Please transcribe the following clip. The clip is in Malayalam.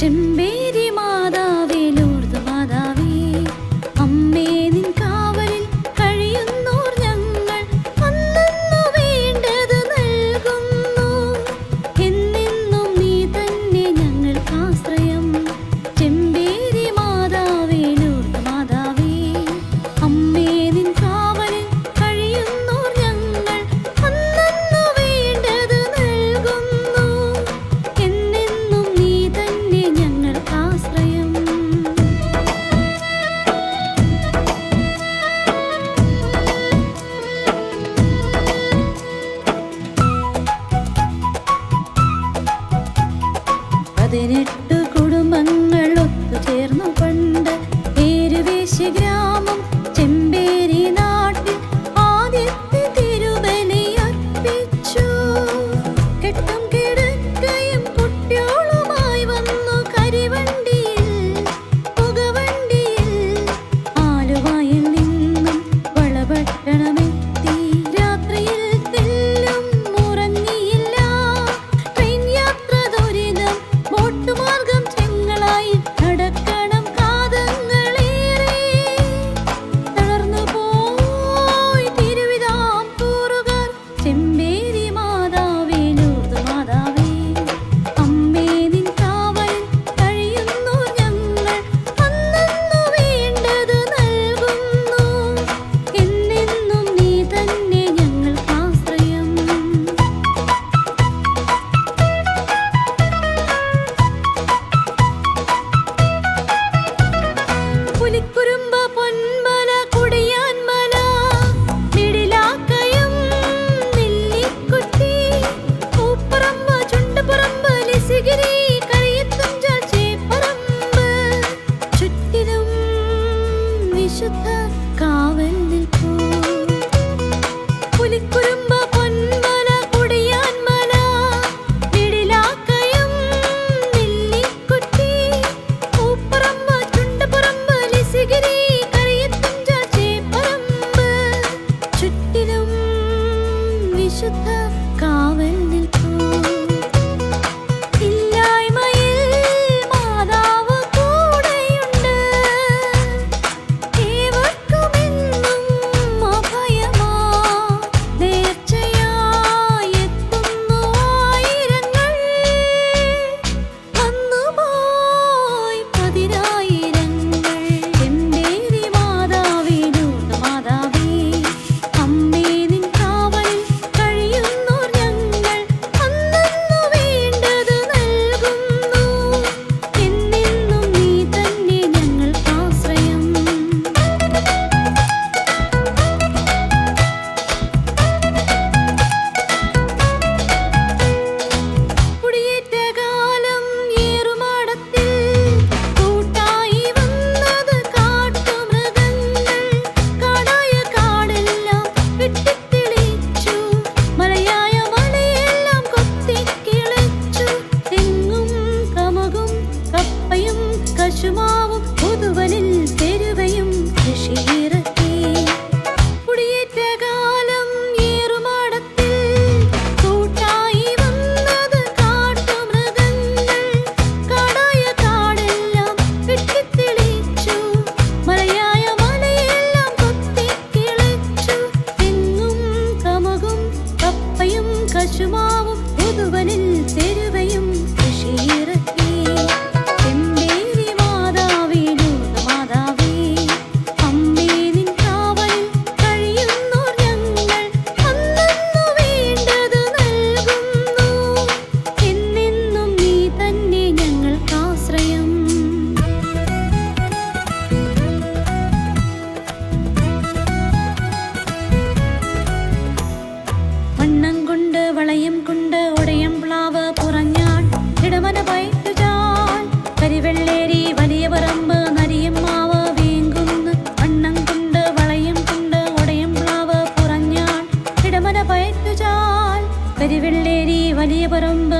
ചെമ്പേരി വിശുദ്ധ കാവൽ നിൽക്കൂ. വളയം കൊണ്ട് ഒടയം പ്ലാവ് പുറഞ്ഞാൾ ഇടമന പയറ്റുചാൾ കരിവെള്ളേരി വലിയ പറമ്പ് നരിയും മാവ് വീങ്കുന്ന് അണ്ണം കൊണ്ട് വളയം കൊണ്ട് ഒടയം പ്ലാവ് പുറഞ്ഞാൾ ഇടമന പയറ്റുചാൾ കരിവെള്ളേരി വലിയ പറമ്പ്